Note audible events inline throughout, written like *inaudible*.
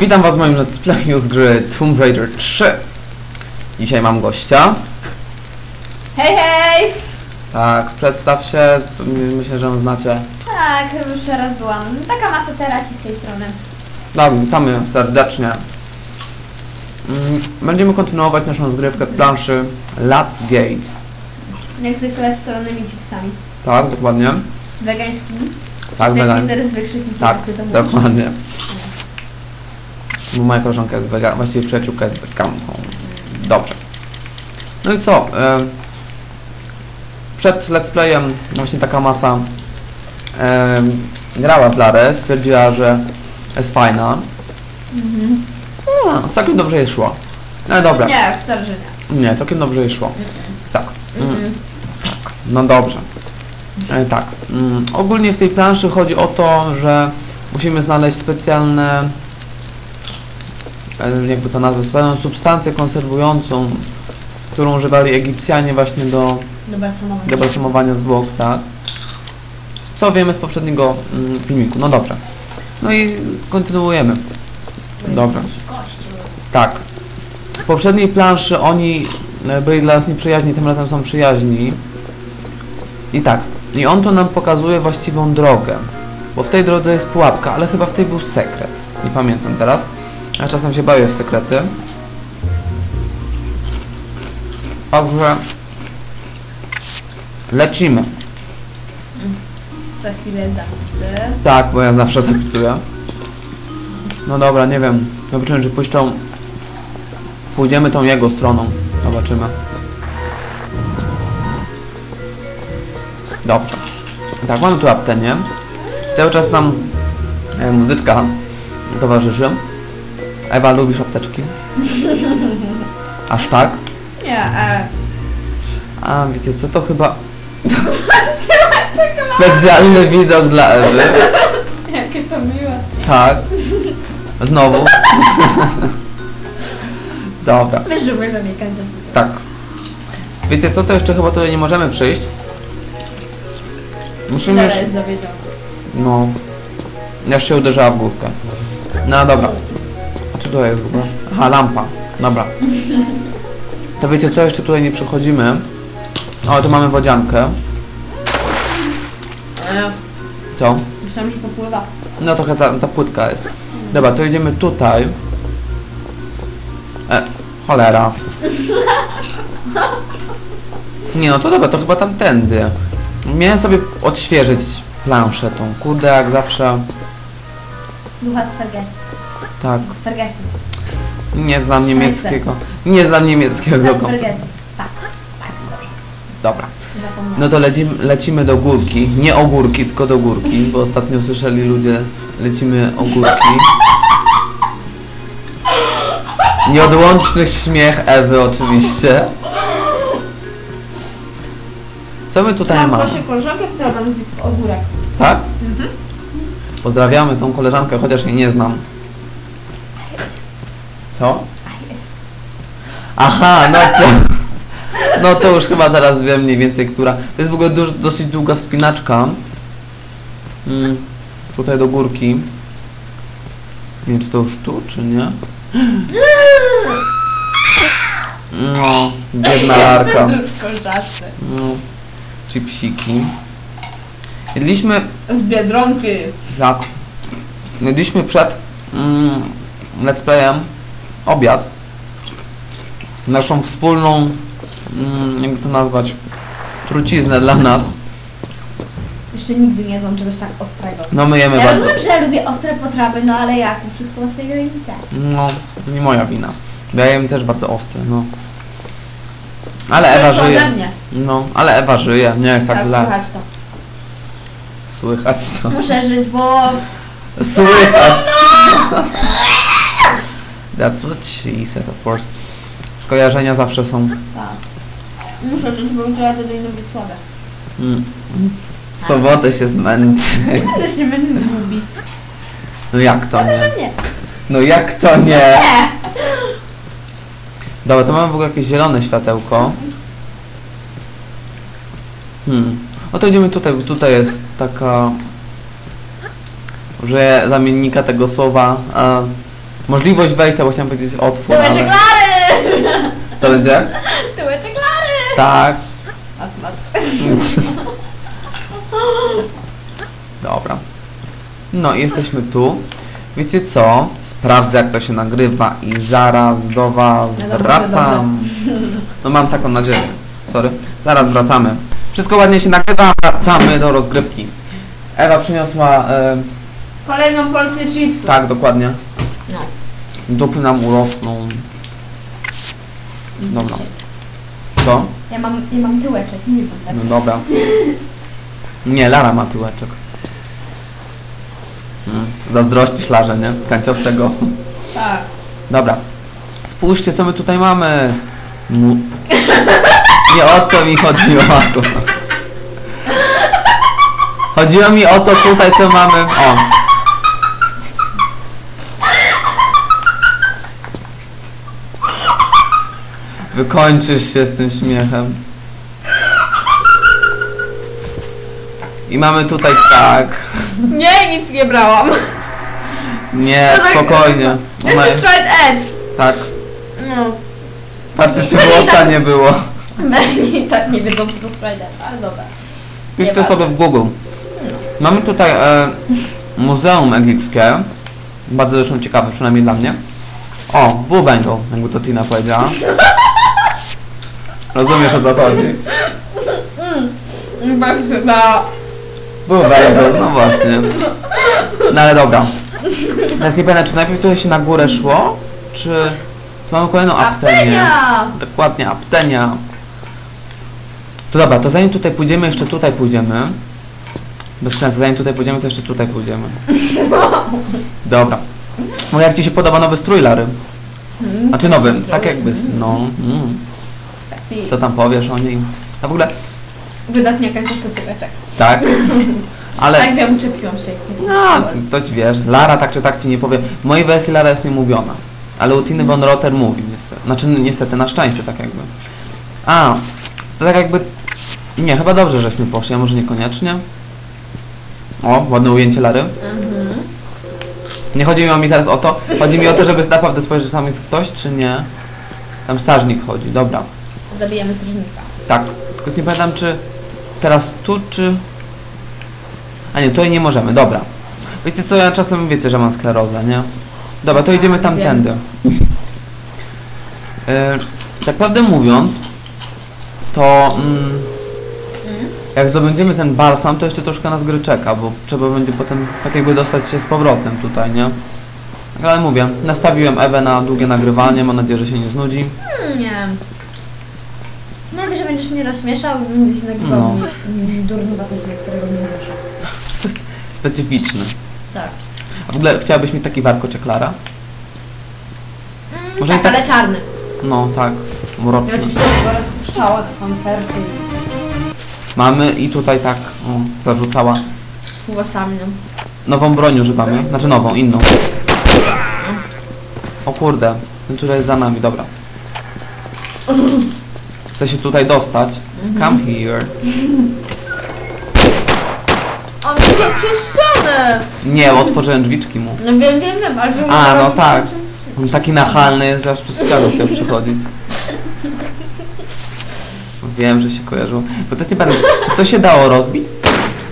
Witam Was w moim let's playu z gry Tomb Raider 3. Dzisiaj mam gościa. Hej, hej! Tak, przedstaw się, myślę, że ją znacie. Tak, już raz byłam. Taka masa teraci z tej strony. Tak, witamy serdecznie. Mm, Będziemy kontynuować naszą rozgrywkę planszy Let's Gate. Jak zwykle z solonymi chipsami. Tak, dokładnie. Wegańskimi. Tak, wykrzyknikiem. Tak, dokładnie. Bo moja koleżanka jest wegan, właściwie przyjaciółka jest weganką. Dobrze. No i co? e, Przed let's playem właśnie taka masa e, grała w Larę, stwierdziła, że jest fajna. Mhm. No, całkiem dobrze jej szło. No dobra. Nie, wcale, że nie. Nie, całkiem dobrze jej szło. Tak. Mm. No dobrze. E, tak. Mm, ogólnie w tej planszy chodzi o to, że musimy znaleźć specjalne, jakby to nazwać, specjalną substancję konserwującą, którą używali Egipcjanie właśnie do, samochód. do balsamowania zwłok, tak? Co wiemy z poprzedniego mm, filmiku. No dobrze. No i kontynuujemy. Dobrze. Tak. W poprzedniej planszy oni e, byli dla nas nieprzyjaźni, tym razem są przyjaźni. I tak. I on to nam pokazuje właściwą drogę. Bo w tej drodze jest pułapka, ale chyba w tej był sekret. Nie pamiętam teraz. Ja czasem się bawię w sekrety. Także lecimy. Za chwilę zapisy. Tak, bo ja zawsze zapisuję. No dobra, nie wiem. Zobaczymy, czy puszczą. Pójdziemy tą jego stroną. Zobaczymy. Dobrze. Tak, mamy tu aptenię. Cały czas nam e, muzyczka towarzyszy. Ewa, lubisz apteczki? *laughs* Aż tak? Nie, e, A, wiecie co, to chyba... *laughs* Specjalny widok dla Ewy. *laughs* jakie to miłe. Tak. Znowu. Dobra, Wiesz, że uwielbiam je kańczę. tak. Wiecie co, to jeszcze chyba tutaj nie możemy przyjść. Musimy Lara jeszcze... jest zawiedziona. No. Jeszcze się uderzyła w główkę. No dobra. To jest w ogóle? Aha, lampa. Dobra. To wiecie co, jeszcze tutaj nie przechodzimy. O, tu mamy wodziankę. E, Co? myślałam, że popływa. No trochę za, za płytka jest. Dobra, to idziemy tutaj. E, cholera. Nie no, to dobra, to chyba tamtędy. Miałem sobie odświeżyć planszę tą. Kurde, jak zawsze. Ducha z. Tak, Ferguson. nie znam niemieckiego. Nie znam niemieckiego. Ferguson. Tak, tak, dobrze. Dobra. No to lecimy, lecimy do górki. Nie ogórki, tylko do górki, bo ostatnio słyszeli ludzie, lecimy ogórki. Nieodłączny śmiech Ewy oczywiście. Co my tutaj Mam mamy? właśnie koleżankę, która ma nazwisko Ogórek. Tak? Mhm. Pozdrawiamy tą koleżankę, chociaż jej nie znam. Co? Aha, no to... No to już chyba teraz wiem mniej więcej, która... To jest w ogóle dosyć długa wspinaczka. Mm, tutaj do górki. Nie wiem, czy to już tu, czy nie? No, biedna larka. No, chipsiki. Jedliśmy Z Biedronki. tak. Jedliśmy przed mm, let's playem obiad. Naszą wspólną, mm, jakby to nazwać, truciznę dla nas. Jeszcze nigdy nie jadłam czegoś tak ostrego. No my jemy Ja bardzo. rozumiem, że ja lubię ostre potrawy, no ale jak? Wszystko ma swoje granice. No, to nie moja wina. Ja jem też bardzo ostre, no. Ale Ewa Proszę żyje. mnie. No, ale Ewa żyje, nie jest tak, Tak, źle. słychać to. Słychać co? Muszę żyć, bo... Słychać. That's what she said, of course. Skojarzenia zawsze są. Tak. Muszę jutro jadę do Inowicława. Mm. W sobotę się zmęczy. Ale się będę gubi. No jak to nie? Że nie. No jak to nie? Nie. Dobra, to mamy w ogóle jakieś zielone światełko. Hmm. O to idziemy tutaj, bo tutaj jest taka... Użyję zamiennika tego słowa. Możliwość wejścia, bo chciałem powiedzieć otwór, Tyłeczek ale... Lary! Co będzie? Tyłeczek Lary! Tak. Mac, mac. Dobra. No i jesteśmy tu. Wiecie co? Sprawdzę jak to się nagrywa i zaraz do was No wracam. No mam taką nadzieję. Sorry. Zaraz wracamy. Wszystko ładnie się nagrywa, wracamy do rozgrywki. Ewa przyniosła... E, Kolejną porcję chipsów. tak, dokładnie. No. Dupy nam urosną. Dobra. Co? Ja mam, ja mam tyłeczek, nie wiem tak. No dobra. Nie, Lara ma tyłeczek. Mm, zazdrościsz Larze, nie? Kanciastego. Tak. Dobra. Spójrzcie, co my tutaj mamy. Mu... Nie o to mi chodziło. Chodziło mi o to tutaj, co mamy. O. Wykończysz się z tym śmiechem. I mamy tutaj tak. Nie, nic nie brałam. Nie, To tak- spokojnie. Ona Jest straight edge. tak. No. Patrzcie, czy włosa nie było. Belgi tak nie wiedzą, co to straight edge, ale dobra. Piszcie Nieważne. sobie w Google. Mamy tutaj e, Muzeum Egipskie. Bardzo zresztą ciekawe, przynajmniej dla mnie. O, Blue Bengal, jakby to Tina powiedziała. Rozumiesz o co chodzi? Patrzę na... Blue Bengal, no właśnie. No ale dobra. Teraz nie pamiętam, czy najpierw tutaj się na górę szło, czy... Tu mamy kolejną aptenię. Aptenia! Dokładnie, aptenia. To dobra, to zanim tutaj pójdziemy, jeszcze tutaj pójdziemy. Bez sensu, zanim tutaj pójdziemy, to jeszcze tutaj pójdziemy. Dobra. No jak Ci się podoba nowy strój, Lary? Znaczy nowy, tak jakby, no. Mm. Co tam powiesz o niej? A w ogóle, Wydatnie kanciasty tyłeczek. tak. Ale, Tak wiem, uczepiłam się. no, to Ci wiesz, Lara tak czy tak Ci nie powie. W mojej wersji Lara jest niemówiona. Ale u Tiny von Rotter mówi niestety. Znaczy niestety, na szczęście tak jakby. A, to tak jakby... Nie, chyba dobrze, żeśmy poszli, a może niekoniecznie. O, ładne ujęcie Lary. Mhm. Nie chodzi mi o mi teraz o to. Chodzi mi o to, żeby naprawdę spojrzeć, czy tam jest ktoś, czy nie. Tam strażnik chodzi, dobra. Zabijemy strażnika. Tak. Tylko nie pamiętam, czy teraz tu, czy... A nie, tutaj nie możemy, dobra. Wiecie co, ja czasem wiecie, że mam sklerozę, nie? Dobra, to idziemy tamtędy. E, tak prawdę mówiąc, to mm, Mm? jak zdobędziemy ten balsam, to jeszcze troszkę nas gry czeka, bo trzeba będzie potem tak jakby dostać się z powrotem tutaj, nie? Ale mówię, nastawiłem Ewę na długie nagrywanie, mam nadzieję, że się nie znudzi. Hmm, nie. Najwyżej będziesz mnie rozśmieszał będę się nagrywał No. no. durnowate śmiech, którego nie muszę. Specyficzny. Tak. A w ogóle chciałabyś mieć taki warkoczek Lara? Mm, Może tak, tak- ale czarny. No tak, Ja mroczny. oczywiście go rozpuszczała na koncerty Mamy i tutaj tak o, zarzucała. włosami. no. Nową broń używamy, znaczy nową, inną. O kurde, ten tutaj jest za nami, dobra. *laughs* Chcę się tutaj dostać. Come here. On wybiegł przez ścianę! Nie, otworzyłem drzwiczki mu. No wiem, wiem, wiem, ale A, no tak. On taki nachalny jest, że aż przez ścianę chciał przechodzić. Wiem, że się kojarzyło. Bo też nie pamiętam, czy to się dało rozbić,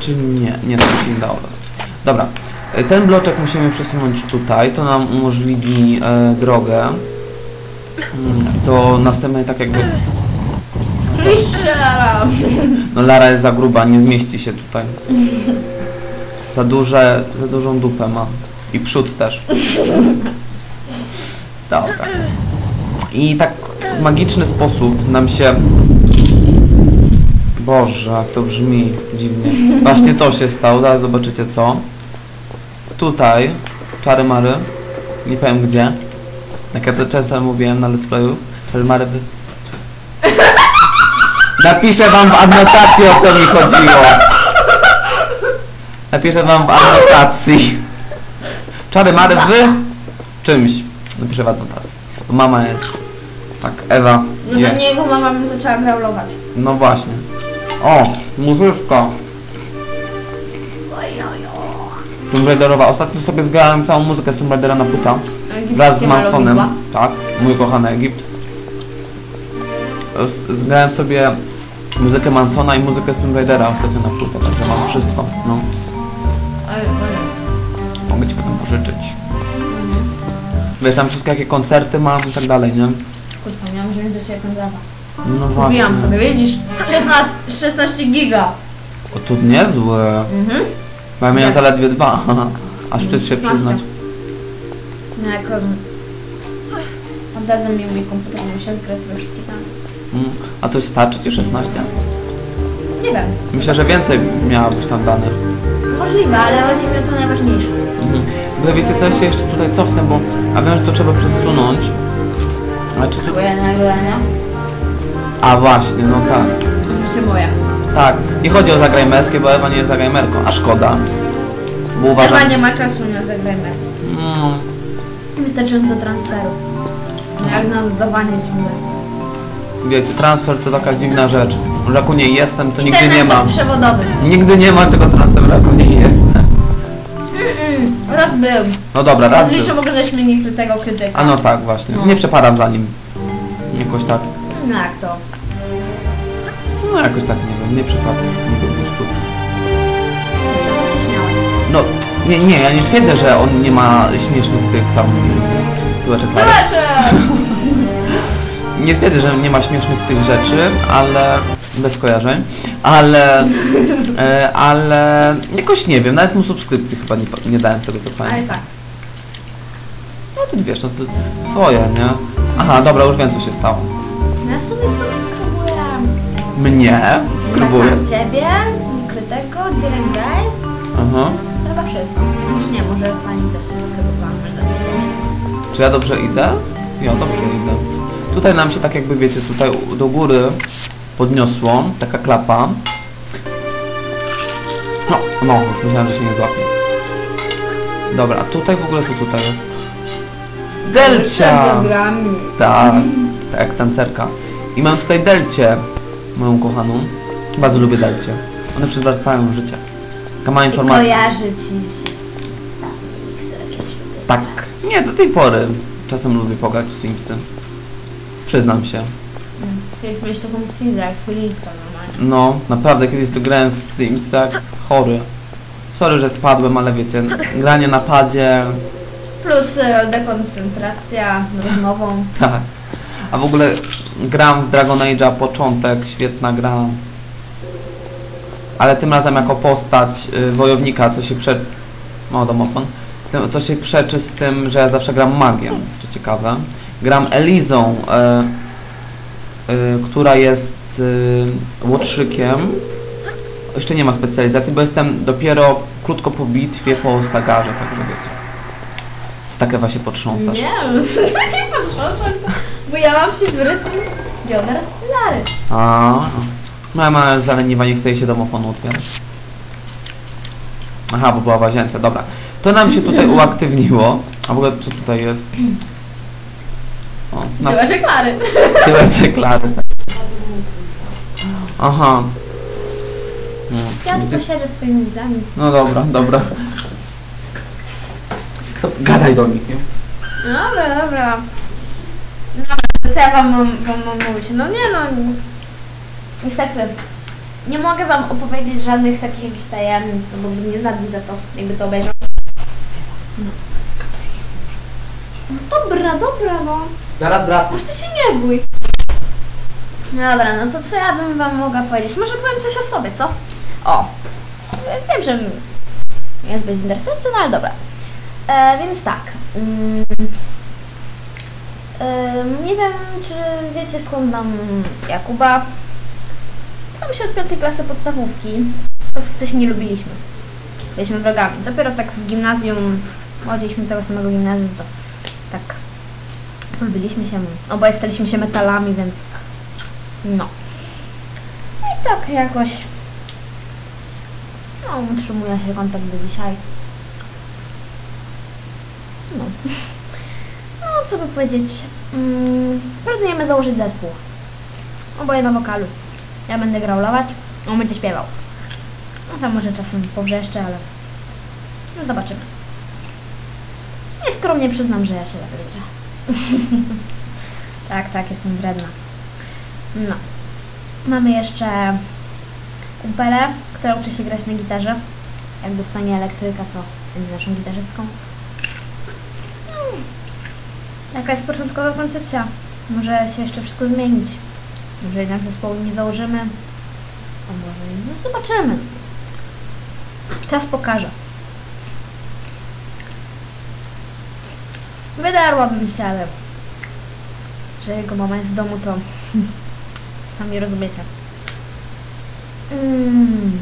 czy nie? Nie, to się nie dało rozbić. Dobra, e, ten bloczek musimy przesunąć tutaj, to nam umożliwi e, drogę mm, do następnej, tak jakby... Się, Lara! No Lara jest za gruba, nie zmieści się tutaj. Za duże, za dużą dupę ma. I przód też. Dobra. I tak w magiczny sposób nam się... Boże, jak to brzmi dziwnie. Właśnie to się stało, zaraz zobaczycie co. Tutaj, czary mary, nie powiem gdzie. Jak ja to często mówiłem na let's playu, czary mary. Napiszę wam w adnotacji o co mi chodziło. Napiszę wam w adnotacji. Czary mary wy czymś. Napiszę w adnotacji. Bo mama jest. Tak, Ewa. No do niego mama mi zaczęła graulować. No właśnie. O, muzyczka. Tomb Raiderowa. Ostatnio sobie zgrałem całą muzykę z Tomb Raidera na płyta. Wraz z Mansonem. Tak, mój kochany Egipt. Zgrałem sobie muzykę Mansona i muzykę Tomb Raidera ostatnio na płytę, także mam wszystko. No, mogę ci potem pożyczyć. Wiesz, tam wszystkie jakie koncerty mam i tak dalej, nie? Kurwa, miałam wziąć do ciebie konserwa. No właśnie. Kupiłam sobie, widzisz? 16, 16 giga. O, tu niezłe. Mhm. Bo ja miałem zaledwie dwa. *laughs* Aż wstyd się 16. przyznać. No jak um, oddadzą mi mój komputer, muszę zgrać sobie wszystkie tam. Mm. A to starczy ci 16? Nie wiem. Myślę, że więcej miałabyś tam danych. Możliwe, ale chodzi mi o to najważniejsze. Mhm. W ogóle wiecie co, ja się jeszcze tutaj cofnę, bo a wiem, że to trzeba przesunąć. A czy tu... Twoje nagrania. A właśnie, no tak. Oczywiście moje. Tak, nie chodzi o zagrajmerskie, bo Ewa nie jest zagrajmerką, a szkoda. Bo uważam... Chyba nie ma czasu na zagrajmy. Mm, Wystarczająco transferu. Jak na oddawanie ciągle. Wiecie, transfer to taka dziwna rzecz. Że jak u niej jestem, to nigdy nie mam. bezprzewodowy. Nigdy nie ma tego transferu, jak u niej jestem. Raz był. No dobra, raz był. oglądać mnie tego krytyka. A no tak, właśnie. No. Nie przepadam za nim. Jakoś tak. No jak to? No jakoś tak, nie wiem, nie przepadam mi do gustu. Się. No, nie, nie, ja nie twierdzę, że on nie ma śmiesznych tych tam tyłeczek. Zobaczę! *laughs* Nie twierdzę, że nie ma śmiesznych tych rzeczy, ale bez skojarzeń, ale e, ale jakoś nie wiem, nawet mu subskrypcji chyba nie, nie dałem z tego co Ale fajnie. tak. No to wiesz, no to twoje, nie? Aha, dobra, już wiem co się stało. Ja sobie subskrybuję. Mnie skrybuję. Tak, ciebie, krytego, Direct Day. Aha. Chyba wszystko. Już nie, może pani też subskrybowała, może do tego Czy ja dobrze idę? Ja dobrze idę. Tutaj nam się tak jakby wiecie, tutaj do góry podniosło, taka klapa. No, no, już myślałem, że się nie złapie. Dobra, a tutaj w ogóle co tutaj jest? Delcia! Tak, tak tancerka. I mam tutaj Delcie, moją kochaną. Bardzo lubię Delcie. One przywracają życie. Taka mała I informacja. kojarzy ci się z które kiedyś. Tak. Nie, do tej pory. Czasem lubię pograć w Simsy. Przyznam się. Kiedyś miałeś taką swizę jak Filiska normalnie. No, naprawdę kiedyś tu grałem w Sims jak chory. Sorry, że spadłem, ale wiecie, granie na padzie, Plus e, dekoncentracja rozmową. tak. A w ogóle gram w Dragon Age'a początek, świetna gra. Ale tym razem jako postać y, wojownika, co się prze... O, domofon. To- się przeczy z tym, że ja zawsze gram magiem, to ciekawe. Gram Elizą, y, y, która jest y, łotrzykiem. Jeszcze nie ma specjalizacji, bo jestem dopiero krótko po bitwie, po stagarze, także wiecie. Tak Ewa się potrząsasz. Nie, *laughs* nie potrząsam, bo ja mam się w rytm bioder Lary. A, moja mama zaleniwa, nie chce jej się domofonu otwierać. Aha, bo była w łazience, dobra. To nam się tutaj *laughs* uaktywniło. A w ogóle co tutaj jest? O, na Była Klary. tyłeczek Klary. Aha. No, Ja tu posiedzę z twoimi widzami. no dobra, dobra. To gadaj do nich, nie? Dobra, dobra. No, co ja wam mam, wam mam mówić? No nie no, niestety, nie mogę wam opowiedzieć żadnych takich jakichś tajemnic, no bo bym mnie zabił za to, jakby to obejrzał. No. No dobra, dobra, no. Zaraz wracam. Aż ty się nie bój. Dobra, no to co ja bym wam mogła powiedzieć? Może powiem coś o sobie, co? O, wiem, że jest zbyt interesujące, no ale dobra. E, więc tak. Mm, em, nie wiem, czy wiecie skąd nam Jakuba. Są się od piątej klasy podstawówki. Po prostu się nie lubiliśmy. Byliśmy wrogami. Dopiero tak w gimnazjum, chodziliśmy całego samego gimnazjum, to tak Polubiliśmy się, oboje staliśmy się metalami, więc no. No i tak jakoś no, utrzymuje się kontakt do dzisiaj. No. No, co by powiedzieć. Mm, planujemy założyć zespół. Oboje na wokalu. Ja będę graulować, on będzie śpiewał. No tam może czasem powrzeszczę, ale No zobaczymy. Nieskromnie przyznam, że ja się lepiej liczę. *laughs* tak, tak, jestem wredna. No. Mamy jeszcze Kumpelę, która uczy się grać na gitarze. Jak dostanie elektryka, to będzie naszą gitarzystką. Jaka jest początkowa koncepcja? Może się jeszcze wszystko zmienić. Może jednak zespołu nie założymy. A może no zobaczymy. Czas pokaże. Wydarłabym się, ale że jego mama jest w domu, to *laughs* sami rozumiecie. Mm.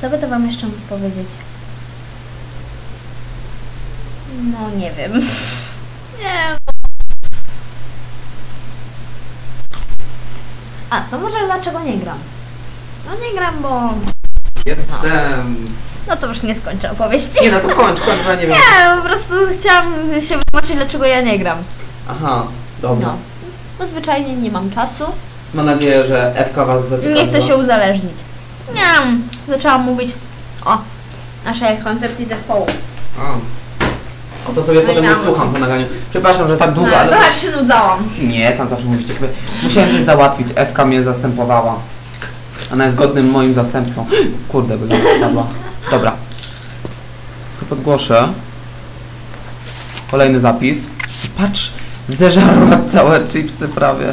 Co by to wam jeszcze powiedzieć? No nie wiem. *laughs* Nie. A, to może dlaczego nie gram? No nie gram, bo... Jestem... No to już nie skończę opowieści. Nie no, to kończ, kończ, bo ja nie wiem. Nie, po prostu chciałam się wytłumaczyć, dlaczego ja nie gram. Aha, dobra. No. Bo zwyczajnie nie mam czasu. Mam nadzieję, że FK was zaciekawiła. Nie chcę się uzależnić. Nie, zaczęłam mówić o naszej koncepcji zespołu. A. O to sobie No potem miałam. odsłucham po nagraniu. Przepraszam, że tak długo, Tak, ale... trochę się nudzałam. Nie, tam zawsze mówicie. Musiałem coś załatwić, FK mnie zastępowała. Ona jest godnym moim zastępcą. *gasps* Kurde, by spadła. Dobra. To podgłoszę. Kolejny zapis. Patrz, zeżarła całe chipsy prawie.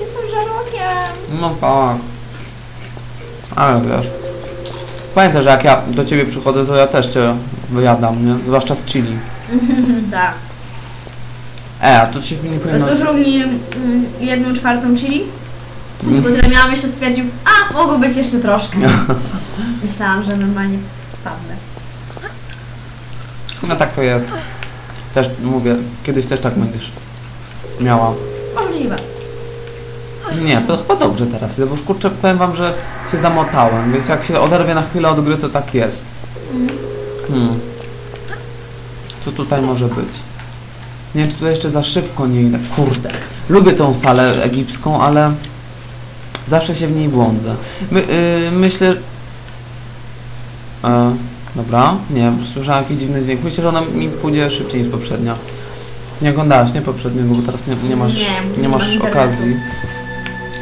Jestem żarłokiem. No tak. Ale wiesz. Pamiętaj, że jak ja do ciebie przychodzę, to ja też cię wyjadam, nie? Zwłaszcza z chili. *laughs* tak. E, a to ci nie powinno... Zużył mi mm, jedną czwartą chili, Mm. bo tyle miałam jeszcze stwierdził, a mogło być jeszcze troszkę. Myślałam, że normalnie spadnę. No tak to jest. Też mówię, kiedyś też tak będziesz miała. Możliwe. Nie, to chyba dobrze teraz, bo już kurczę, powiem wam, że się zamotałem. Wiecie, jak się oderwie na chwilę od gry, to tak jest. Hmm. Co tutaj może być? Nie wiem, czy tutaj jeszcze za szybko nie idę. Kurde. Lubię tą salę egipską, ale zawsze się w niej błądzę. My, yy, myślę... E, dobra, nie, słyszałem jakiś dziwny dźwięk. Myślę, że ona mi pójdzie szybciej niż poprzednia. Nie oglądałaś, nie poprzedniego, bo teraz nie, nie masz, Nie, nie, masz okazji.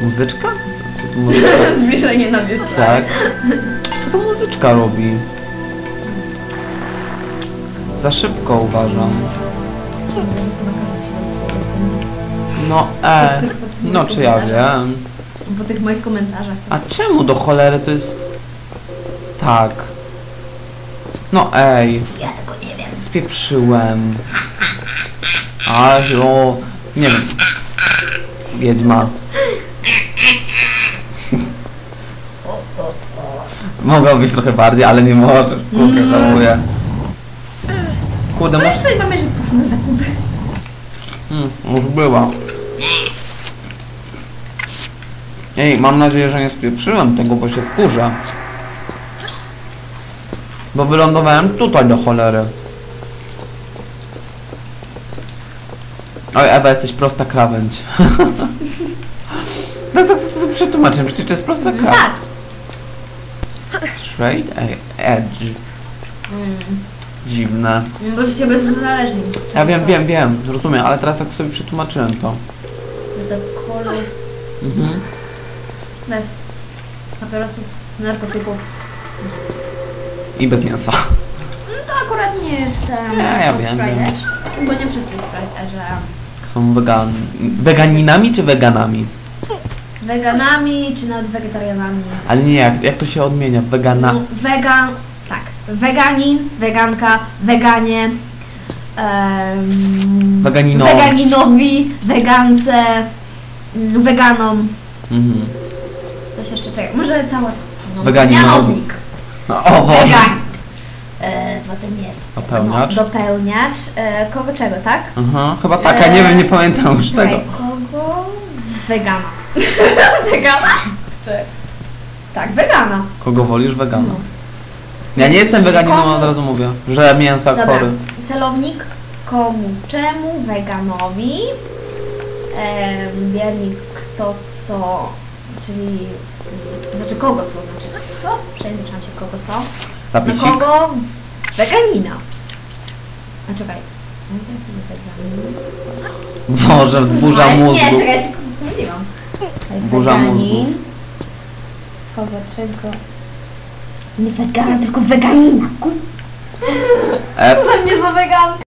Muzyczka? Co to muzyczka? *laughs* Zbliżenie na wiosnę. Tak. Co to muzyczka robi? Za szybko uważam. No e, no czy ja wiem. Po tych moich komentarzach. A czemu do cholery to jest tak? No ej, Ja tego nie wiem. spieprzyłem. Ale o, nie wiem. Wiedźma. Mogła być trochę bardziej, ale nie możesz. Kurde, żałuję. Kurde, No już sobie mamy, że poszło na zakupy. Mm, już była. Ej, mam nadzieję, że nie spieprzyłem tego, bo się wkurzę. Bo wylądowałem tutaj do cholery. Oj, Ewa, jesteś prosta krawędź. *laughs* No to co sobie przetłumaczyłem, przecież to jest prosta krawędź. Tak. Straight e- edge. Mm. Dziwne. Bo się bez uzależnić. Ja wiem, wiem, wiem, rozumiem, ale teraz tak sobie przetłumaczyłem to. Bez alkoholu, Mhm. Bez papierosów, narkotyków. I bez mięsa. No to akurat nie jest um, Nie, ja wiem, Bo nie wszyscy edge. Są wegan... weganinami czy weganami? Weganami, czy nawet wegetarianami. Ale nie, jak, jak to się odmienia? Wegana... No, wegan, tak. Weganin, weganka, weganie. Um, Weganino. Weganinowi, wegance, mm, weganom. Mhm. Coś jeszcze czekaj. Może cała. No. Mianownik. No, o Boże. Wegan. E, potem jest. Dopełniacz. No, dopełniacz. E, kogo czego, tak? Aha, chyba tak, ja nie wiem, nie pamiętam już tego. Kogo? Wegana. *laughs* wegana? Tak, wegana. Kogo wolisz? Wegana. No. Ja nie jestem weganinem, Komu? od razu mówię, że mięso jak Dobra. chory. Celownik komu? Czemu? Weganowi. Em, biernik kto co, czyli znaczy kogo co znaczy kto? Przejęzyczam się kogo co. Na Zapisik. kogo? Weganina. A czekaj. Boże, burza Ale mózgu. Nie, czekaj, ja się pomyliłam. Burza Weganin. Kogo, czego? Nie wegana, tylko weganina. Ku- F. Co mnie za weganka?